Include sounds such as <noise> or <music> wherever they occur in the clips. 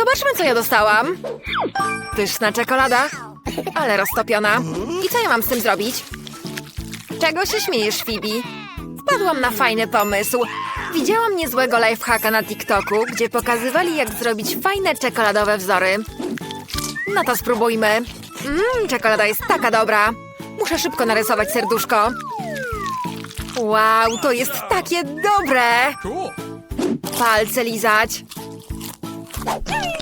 Zobaczmy, co ja dostałam. Pyszna czekolada, ale roztopiona. I co ja mam z tym zrobić? Czego się śmiejesz, Phoebe? Wpadłam na fajny pomysł. Widziałam niezłego lifehacka na TikToku, gdzie pokazywali, jak zrobić fajne czekoladowe wzory. No to spróbujmy. Mmm, czekolada jest taka dobra. Muszę szybko narysować serduszko. Wow, to jest takie dobre! Palce lizać.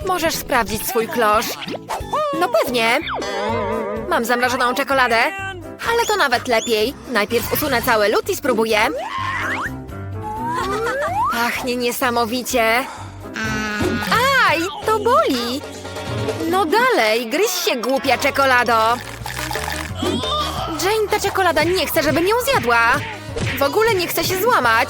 Możesz sprawdzić swój klosz. No pewnie. Mam zamrożoną czekoladę, ale to nawet lepiej. Najpierw usunę cały lód i spróbuję. Pachnie niesamowicie. Aj, to boli. No dalej, gryź się, głupia czekolado. Jane, ta czekolada nie chce, żebym ją zjadła. W ogóle nie chce się złamać.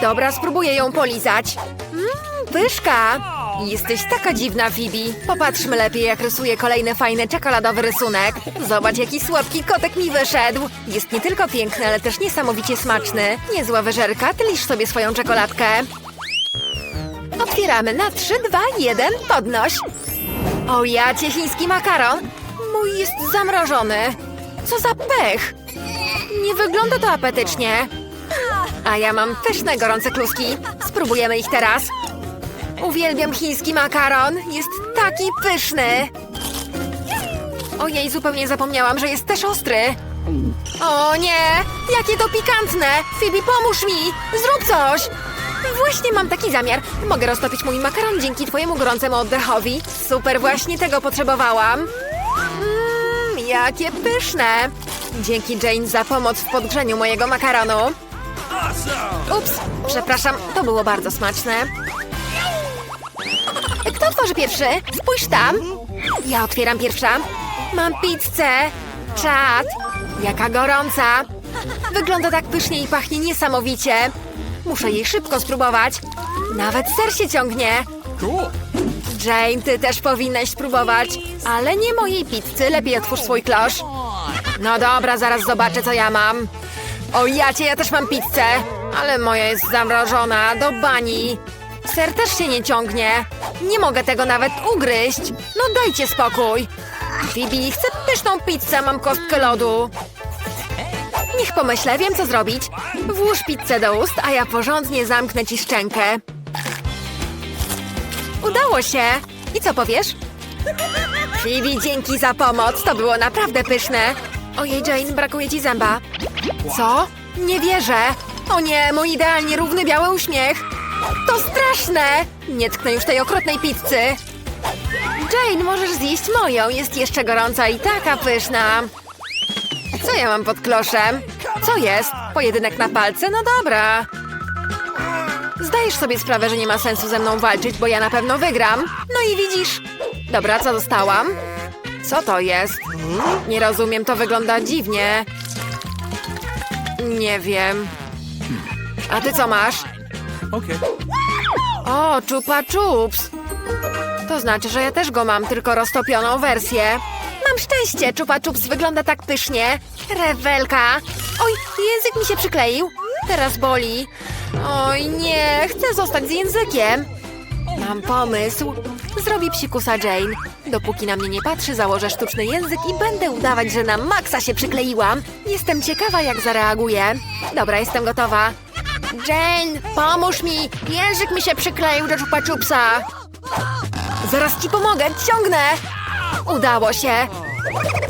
Dobra, spróbuję ją polizać. Mmm, pyszka. Jesteś taka dziwna, Phoebe. Popatrzmy lepiej, jak rysuje kolejny fajny czekoladowy rysunek. Zobacz, jaki słodki kotek mi wyszedł. Jest nie tylko piękny, ale też niesamowicie smaczny. Niezła wyżerka, ty lisz sobie swoją czekoladkę. Otwieramy na 3, 2, 1, podnoś. O ja cię chiński makaron. Mój jest zamrożony. Co za pech. Nie wygląda to apetycznie. A ja mam pyszne, gorące kluski. Spróbujemy ich teraz. Uwielbiam chiński makaron. Jest taki pyszny. Ojej, zupełnie zapomniałam, że jest też ostry. O nie! Jakie to pikantne! Phoebe, pomóż mi! Zrób coś! Właśnie mam taki zamiar. Mogę roztopić mój makaron dzięki twojemu gorącemu oddechowi. Super, właśnie tego potrzebowałam. Mmm, jakie pyszne! Dzięki Jane za pomoc w podgrzeniu mojego makaronu. Ups, przepraszam, to było bardzo smaczne. Kto otworzy pierwszy? Spójrz tam. Ja otwieram pierwsza. Mam pizzę. Czad. Jaka gorąca. Wygląda tak pysznie i pachnie niesamowicie. Muszę jej szybko spróbować. Nawet ser się ciągnie. Cool. Jane, ty też powinnaś spróbować. Ale nie mojej pizzy, lepiej otwórz swój klosz. No dobra, zaraz zobaczę, co ja mam. O jacie, ja też mam pizzę. Ale moja jest zamrożona, do bani. Ser też się nie ciągnie. Nie mogę tego nawet ugryźć. No dajcie spokój. Phoebe, chcę pyszną pizzę, mam kostkę lodu. Niech pomyślę, wiem co zrobić. Włóż pizzę do ust, a ja porządnie zamknę ci szczękę. Udało się! I co powiesz? Phoebe, dzięki za pomoc, to było naprawdę pyszne. Ojej, Jane, brakuje ci zęba. Co? Nie wierzę. O nie, mój idealnie równy biały uśmiech. To straszne! Nie tknę już tej okropnej pizzy. Jane, możesz zjeść moją, jest jeszcze gorąca i taka pyszna. Co ja mam pod kloszem? Co jest? Pojedynek na palce? No dobra. Zdajesz sobie sprawę, że nie ma sensu ze mną walczyć, bo ja na pewno wygram. No i widzisz. Dobra, co dostałam? Co to jest? Nie rozumiem, to wygląda dziwnie. Nie wiem. A ty co masz? Okay. O, chupa chups. To znaczy, że ja też go mam, tylko roztopioną wersję. Mam szczęście, chupa chups wygląda tak pysznie. Rewelka. Oj, język mi się przykleił. Teraz boli. Oj, nie, chcę zostać z językiem. Mam pomysł. Zrobi psikusa Jane. Dopóki na mnie nie patrzy, założę sztuczny język i będę udawać, że na maksa się przykleiłam. Jestem ciekawa, jak zareaguje. Dobra, jestem gotowa. Jane, pomóż mi! Język mi się przykleił do czupa. Zaraz ci pomogę, ciągnę! Udało się.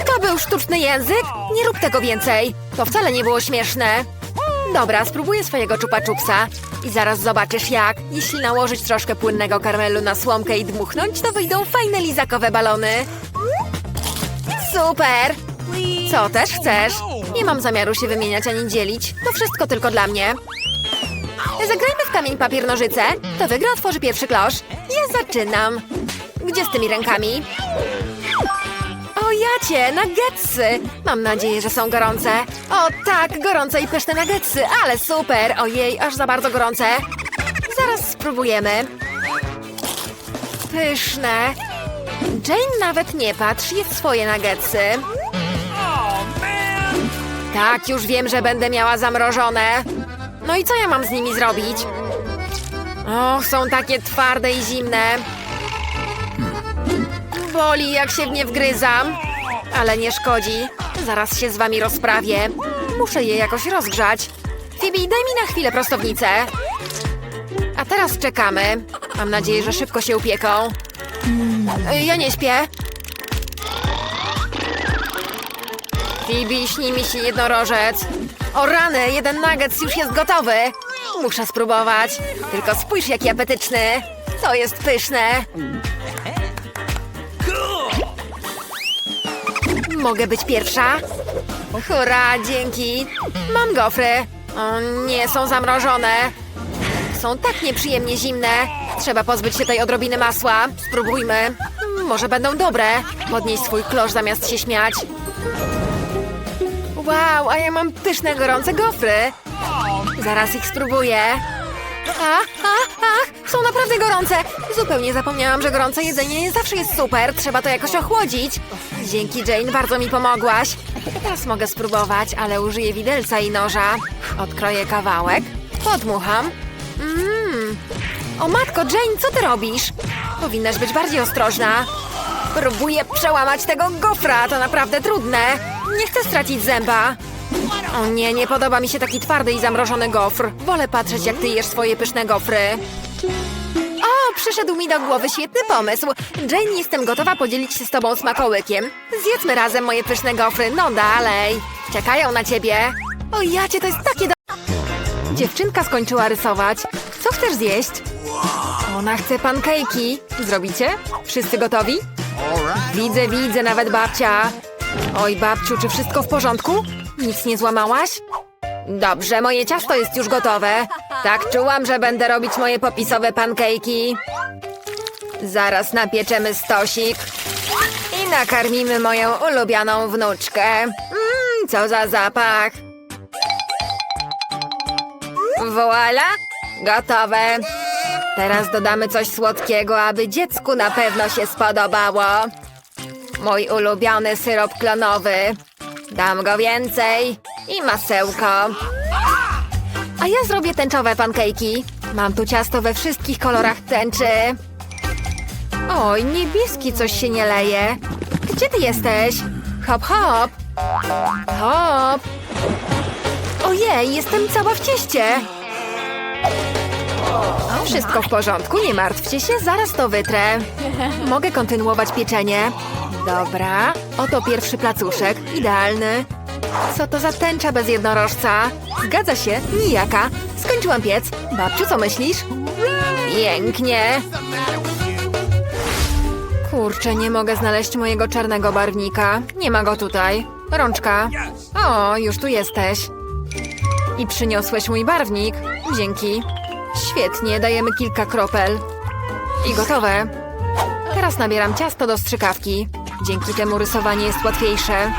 To był sztuczny język? Nie rób tego więcej. To wcale nie było śmieszne. Dobra, spróbuję swojego czupa. I zaraz zobaczysz jak. Jeśli nałożyć troszkę płynnego karmelu na słomkę i dmuchnąć, to wyjdą fajne lizakowe balony. Super! Co też chcesz? Nie mam zamiaru się wymieniać ani dzielić. To wszystko tylko dla mnie. Zagrajmy w kamień, papier, nożyce. To wygra otworzy pierwszy klosz. Ja zaczynam. Gdzie z tymi rękami? O jacie, nuggetsy! Mam nadzieję, że są gorące. O tak, gorące i pyszne nuggetsy, ale super! Ojej, aż za bardzo gorące. Zaraz spróbujemy. Pyszne. Jane nawet nie patrz, jest swoje nuggetsy. Tak, już wiem, że będę miała zamrożone. No i co ja mam z nimi zrobić? Och, są takie twarde i zimne. Boli, jak się w nie wgryzam. Ale nie szkodzi. Zaraz się z wami rozprawię. Muszę je jakoś rozgrzać. Phoebe, daj mi na chwilę prostownicę. A teraz czekamy. Mam nadzieję, że szybko się upieką. Ja nie śpię. Phoebe, śni mi się jednorożec. O rany, jeden nuggets już jest gotowy. Muszę spróbować. Tylko spójrz, jaki apetyczny. To jest pyszne. Mogę być pierwsza? Hurra, dzięki. Mam gofry. O, nie są zamrożone. Są tak nieprzyjemnie zimne. Trzeba pozbyć się tej odrobiny masła. Spróbujmy. Może będą dobre. Podnieś swój klosz zamiast się śmiać. Wow, a ja mam pyszne, gorące gofry. Zaraz ich spróbuję. A, a, ach, są naprawdę gorące. Zupełnie zapomniałam, że gorące jedzenie nie zawsze jest super. Trzeba to jakoś ochłodzić. Dzięki, Jane, bardzo mi pomogłaś. Teraz mogę spróbować, ale użyję widelca i noża. Odkroję kawałek, podmucham. Mmm. O matko, Jane, co ty robisz? Powinnaś być bardziej ostrożna. Próbuję przełamać tego gofra, to naprawdę trudne. Nie chcę stracić zęba. O nie, nie podoba mi się taki twardy i zamrożony gofr. Wolę patrzeć, jak ty jesz swoje pyszne gofry. O, przyszedł mi do głowy świetny pomysł. Jane, jestem gotowa podzielić się z tobą smakołykiem. Zjedzmy razem moje pyszne gofry. No dalej. Czekają na ciebie. O jacie, to jest takie do... Dziewczynka skończyła rysować. Co chcesz zjeść? Ona chce pankejki. Zrobicie? Wszyscy gotowi? Widzę, widzę, nawet babcia. Oj, babciu, czy wszystko w porządku? Nic nie złamałaś? Dobrze, moje ciasto jest już gotowe. Tak czułam, że będę robić moje popisowe pankejki. Zaraz napieczemy stosik i nakarmimy moją ulubioną wnuczkę. Mmm, co za zapach. Voila, gotowe. Teraz dodamy coś słodkiego, aby dziecku na pewno się spodobało. Mój ulubiony syrop klonowy. Dam go więcej. I masełko. A ja zrobię tęczowe pankejki. Mam tu ciasto we wszystkich kolorach tęczy. Oj, niebieski coś się nie leje. Gdzie ty jesteś? Hop, hop. Hop. Ojej, jestem cała w cieście. Wszystko w porządku, nie martwcie się, zaraz to wytrę. Mogę kontynuować pieczenie. Dobra, oto pierwszy placuszek, idealny. Co to za tęcza bez jednorożca? Zgadza się, nijaka. Skończyłam piec. Babciu, co myślisz? Pięknie. Kurczę, nie mogę znaleźć mojego czarnego barwnika. Nie ma go tutaj. Rączka. O, już tu jesteś. I przyniosłeś mój barwnik. Dzięki. Świetnie, dajemy kilka kropel. I gotowe. Teraz nabieram ciasto do strzykawki. Dzięki temu rysowanie jest łatwiejsze.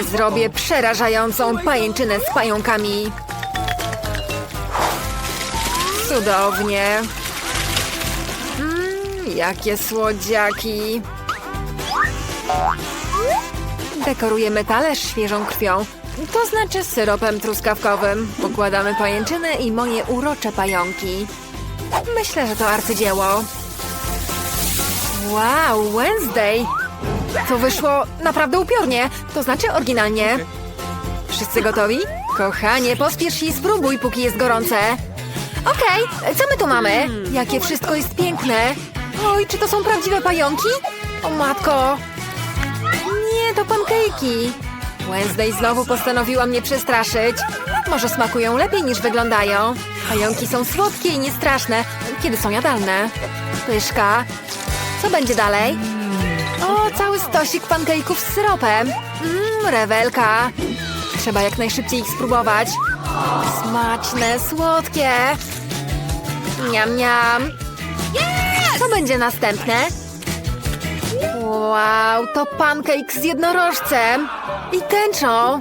I zrobię przerażającą pajęczynę z pająkami. Cudownie. Mmm, jakie słodziaki. Dekorujemy talerz świeżą krwią. To znaczy syropem truskawkowym. Układamy pajęczyny i moje urocze pająki. Myślę, że to arcydzieło. Wow, Wednesday! To wyszło naprawdę upiornie, to znaczy oryginalnie. Wszyscy gotowi? Kochanie, pospiesz i spróbuj, póki jest gorące. Okej, co my tu mamy? Jakie wszystko jest piękne. Oj, czy to są prawdziwe pająki? O matko! Nie, to pankejki. Wednesday znowu postanowiła mnie przestraszyć. Może smakują lepiej niż wyglądają. Pająki są słodkie i niestraszne, kiedy są jadalne. Pyszka. Co będzie dalej? O, cały stosik pankejków z syropem. Mmm, rewelka. Trzeba jak najszybciej ich spróbować. Smaczne, słodkie. Niam, niam. Co będzie następne? Wow, to pancake z jednorożcem i tęczą.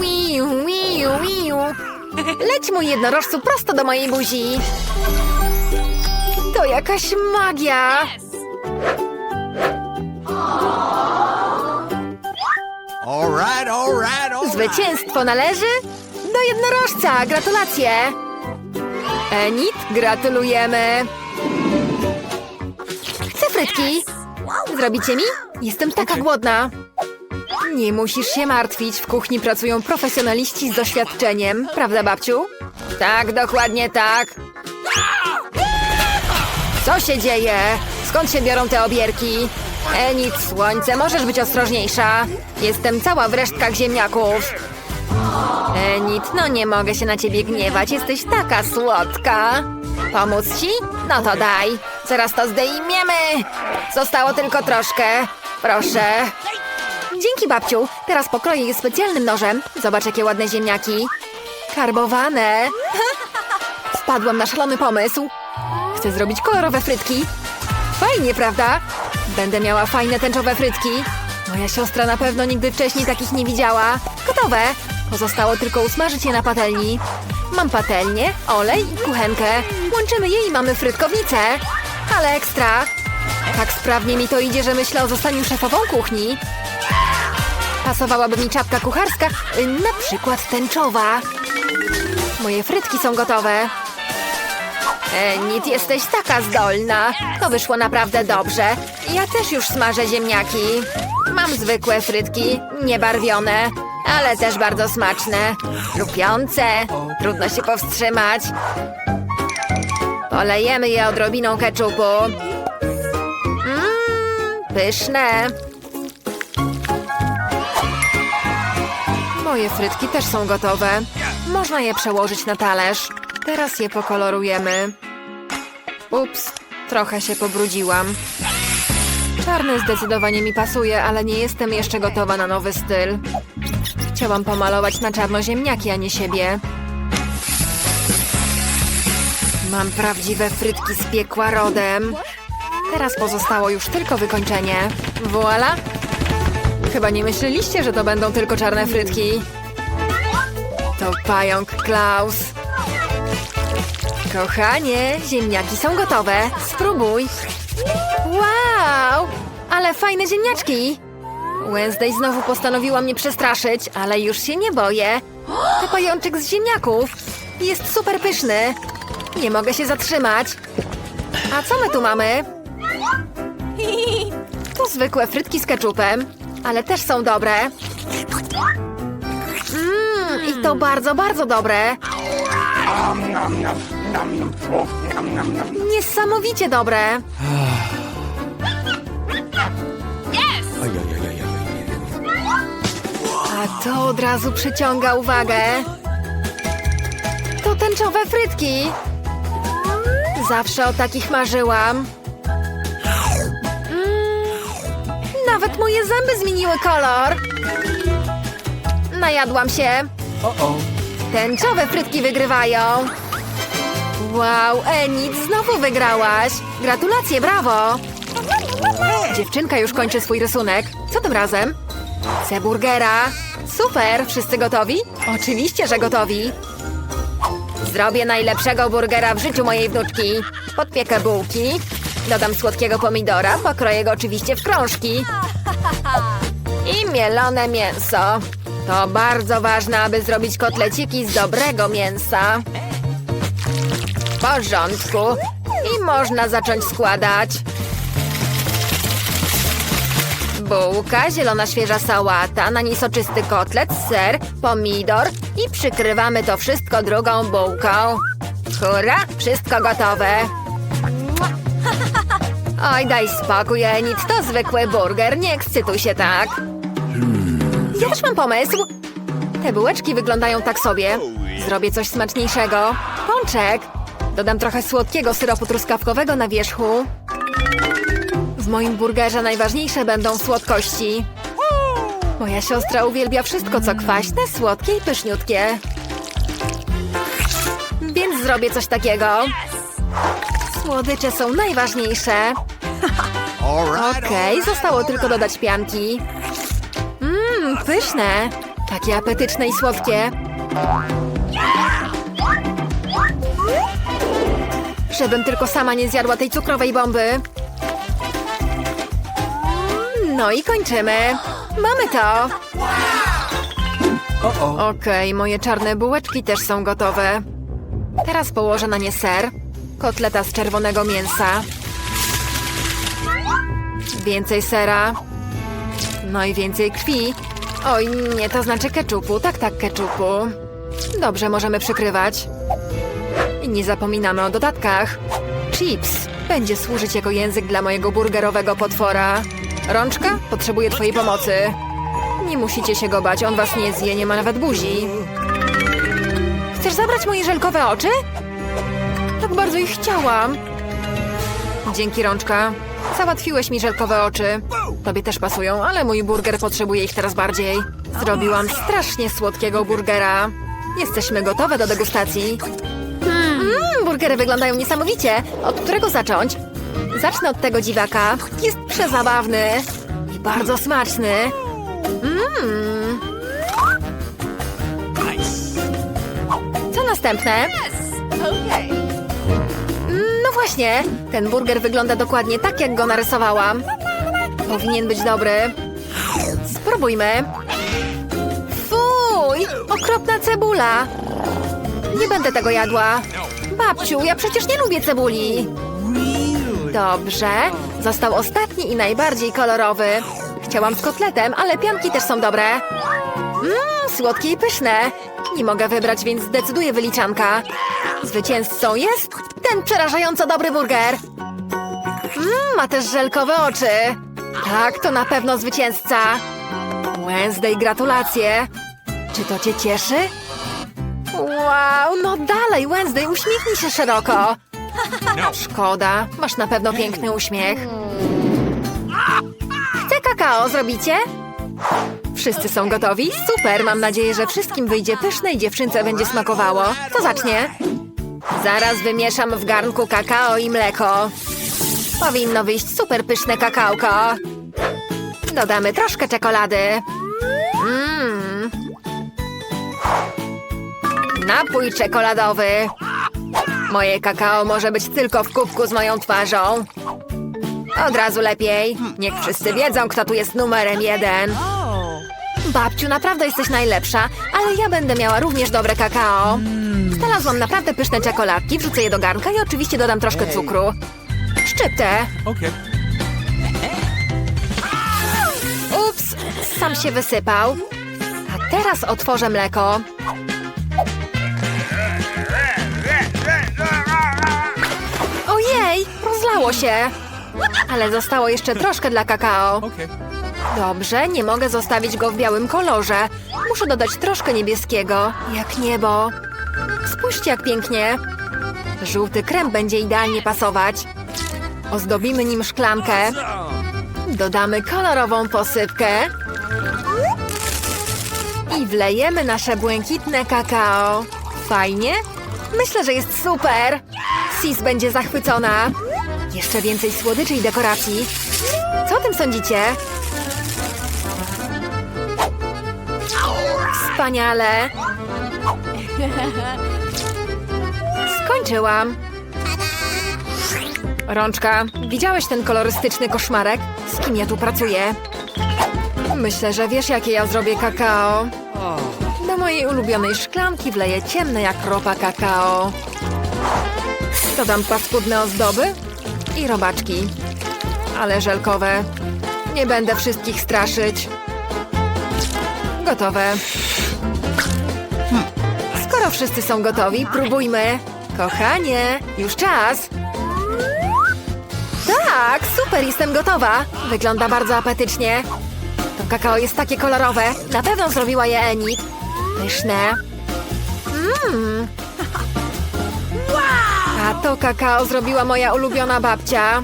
Wiu, wiu, wiu. Leć mój jednorożcu prosto do mojej buzi. To jakaś magia. Zwycięstwo należy do jednorożca. Gratulacje. Enit, gratulujemy. frytki. Zrobicie mi? Jestem taka głodna. Nie musisz się martwić, w kuchni pracują profesjonaliści z doświadczeniem, prawda babciu? Tak, dokładnie tak. Co się dzieje? Skąd się biorą te obierki? E, nic, słońce, możesz być ostrożniejsza. Jestem cała w resztkach ziemniaków. Enit, no nie mogę się na ciebie gniewać, jesteś taka słodka. Pomóc ci? No to daj. Zaraz to zdejmiemy. Zostało tylko troszkę. Proszę. Dzięki, babciu. Teraz pokroję je specjalnym nożem. Zobacz, jakie ładne ziemniaki. Karbowane. <laughs> Wpadłam na szalony pomysł. Chcę zrobić kolorowe frytki. Fajnie, prawda? Będę miała fajne tęczowe frytki. Moja siostra na pewno nigdy wcześniej takich nie widziała. Gotowe. Pozostało tylko usmażyć je na patelni. Mam patelnię, olej i kuchenkę. Łączymy je i mamy frytkownicę. Ale ekstra. Tak sprawnie mi to idzie, że myślę o zostaniu szefową kuchni. Pasowałaby mi czapka kucharska, y, na przykład tęczowa. Moje frytki są gotowe. Enit, jesteś taka zdolna. To wyszło naprawdę dobrze. Ja też już smażę ziemniaki. Mam zwykłe frytki, niebarwione, ale też bardzo smaczne. Lupiące. Trudno się powstrzymać. Polejemy je odrobiną keczupu. Mmm, pyszne. Moje frytki też są gotowe. Można je przełożyć na talerz. Teraz je pokolorujemy. Ups, trochę się pobrudziłam. Czarny zdecydowanie mi pasuje, ale nie jestem jeszcze gotowa na nowy styl. Chciałam pomalować na czarno ziemniaki, a nie siebie. Mam prawdziwe frytki z piekła rodem. Teraz pozostało już tylko wykończenie. Voila! Chyba nie myśleliście, że to będą tylko czarne frytki. To pająk Klaus. Kochanie, ziemniaki są gotowe. Spróbuj. Wow! Ale fajne ziemniaczki. Wednesday znowu postanowiła mnie przestraszyć, ale już się nie boję. To pajączek z ziemniaków. Jest super pyszny. Nie mogę się zatrzymać. A co my tu mamy? To zwykłe frytki z keczupem, ale też są dobre. Mmm, i to bardzo, bardzo dobre. Niesamowicie dobre. A to od razu przyciąga uwagę. To tęczowe frytki. Zawsze o takich marzyłam. Mm, nawet moje zęby zmieniły kolor. Najadłam się. Tęczowe frytki wygrywają. Wow, Enid, znowu wygrałaś. Gratulacje, brawo. Dziewczynka już kończy swój rysunek. Co tym razem? Chcę burgera. Super, wszyscy gotowi? Oczywiście, że gotowi. Zrobię najlepszego burgera w życiu mojej wnuczki. Podpiekę bułki. Dodam słodkiego pomidora, pokroję go oczywiście w krążki. I mielone mięso. To bardzo ważne, aby zrobić kotleciki z dobrego mięsa. Porządku. I można zacząć składać. Bułka, zielona świeża sałata, na niej soczysty kotlet, ser, pomidor i przykrywamy to wszystko drugą bułką. Hurra, wszystko gotowe. Oj, daj spokój, Enid, to zwykły burger, nie ekscytuj się tak. Ja też mam pomysł. Te bułeczki wyglądają tak sobie. Zrobię coś smaczniejszego. Pączek. Dodam trochę słodkiego syropu truskawkowego na wierzchu. W moim burgerze najważniejsze będą słodkości. Moja siostra uwielbia wszystko, co kwaśne, słodkie i pyszniutkie. Więc zrobię coś takiego. Słodycze są najważniejsze. Okej, right, zostało tylko dodać pianki. Mmm, pyszne. Takie apetyczne i słodkie. Żebym tylko sama nie zjadła tej cukrowej bomby. No i kończymy. Mamy to. Okej, moje czarne bułeczki też są gotowe. Teraz położę na nie ser, kotleta z czerwonego mięsa, Więcej sera. No i więcej krwi. Oj, nie, to znaczy keczupu. Tak, tak, keczupu. Dobrze, możemy przykrywać. Nie zapominamy o dodatkach. Chips będzie służyć jako język dla mojego burgerowego potwora. Rączka potrzebuje twojej pomocy. Nie musicie się go bać, on was nie zje, nie ma nawet buzi. Chcesz zabrać moje żelkowe oczy? Tak bardzo ich chciałam. Dzięki, Rączka. Załatwiłeś mi żelkowe oczy. Tobie też pasują, ale mój burger potrzebuje ich teraz bardziej. Zrobiłam strasznie słodkiego burgera. Jesteśmy gotowe do degustacji. Burgery wyglądają niesamowicie. Od którego zacząć? Zacznę od tego dziwaka. Jest przezabawny i bardzo smaczny. Mmm. Co następne? No właśnie, ten burger wygląda dokładnie tak, jak go narysowałam. Powinien być dobry. Spróbujmy. Fuj, okropna cebula. Nie będę tego jadła. Babciu, ja przecież nie lubię cebuli. Dobrze, został ostatni i najbardziej kolorowy. Chciałam z kotletem, ale pianki też są dobre. Mmm, słodkie i pyszne. Nie mogę wybrać, więc zdecyduję wyliczanka. Zwycięzcą jest ten przerażająco dobry burger. Mmm, ma też żelkowe oczy. Tak, to na pewno zwycięzca. Wednesday, gratulacje. Czy to cię cieszy? Wow, no dalej, Wednesday, uśmiechnij się szeroko. <laughs> Szkoda, masz na pewno piękny uśmiech. Chcę kakao, zrobicie? Wszyscy są gotowi? Super, mam nadzieję, że wszystkim wyjdzie pyszne i dziewczynce będzie smakowało. To zacznie. Zaraz wymieszam w garnku kakao i mleko. Powinno wyjść super pyszne kakałko. Dodamy troszkę czekolady. Napój czekoladowy. Moje kakao może być tylko w kubku z moją twarzą. Od razu lepiej. Niech wszyscy wiedzą, kto tu jest numerem jeden. Babciu, naprawdę jesteś najlepsza, ale ja będę miała również dobre kakao. Znalazłam naprawdę pyszne czekoladki, wrzucę je do garnka i oczywiście dodam troszkę cukru. Szczyptę. Ups, sam się wysypał. A teraz otworzę mleko. Ojej, rozlało się. Ale zostało jeszcze troszkę dla kakao. Dobrze, nie mogę zostawić go w białym kolorze. Muszę dodać troszkę niebieskiego, jak niebo. Spójrzcie, jak pięknie. Żółty krem będzie idealnie pasować. Ozdobimy nim szklankę. Dodamy kolorową posypkę. I wlejemy nasze błękitne kakao. Fajnie? Myślę, że jest super. Sis będzie zachwycona. Jeszcze więcej słodyczy i dekoracji. Co o tym sądzicie? Wspaniale! Skończyłam. Rączka, widziałeś ten kolorystyczny koszmarek? Z kim ja tu pracuję? Myślę, że wiesz, jakie ja zrobię kakao. Do mojej ulubionej szklanki wleję ciemne jak ropa kakao. Dodam paskudne ozdoby i robaczki. Ale żelkowe. Nie będę wszystkich straszyć. Gotowe. Skoro wszyscy są gotowi, próbujmy. Kochanie, już czas. Tak, super, jestem gotowa. Wygląda bardzo apetycznie. To kakao jest takie kolorowe. Na pewno zrobiła je Enid. Pyszne. Mmm. A to kakao zrobiła moja ulubiona babcia.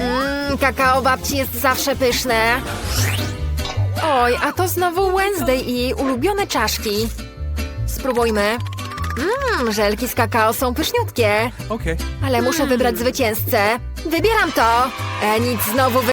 Mmm, kakao babci jest zawsze pyszne. Oj, a to znowu Wednesday i jej ulubione czaszki. Spróbujmy. Mmm, żelki z kakao są pyszniutkie. Okay. Ale muszę wybrać zwycięzcę. Wybieram to. E, nic znowu wy...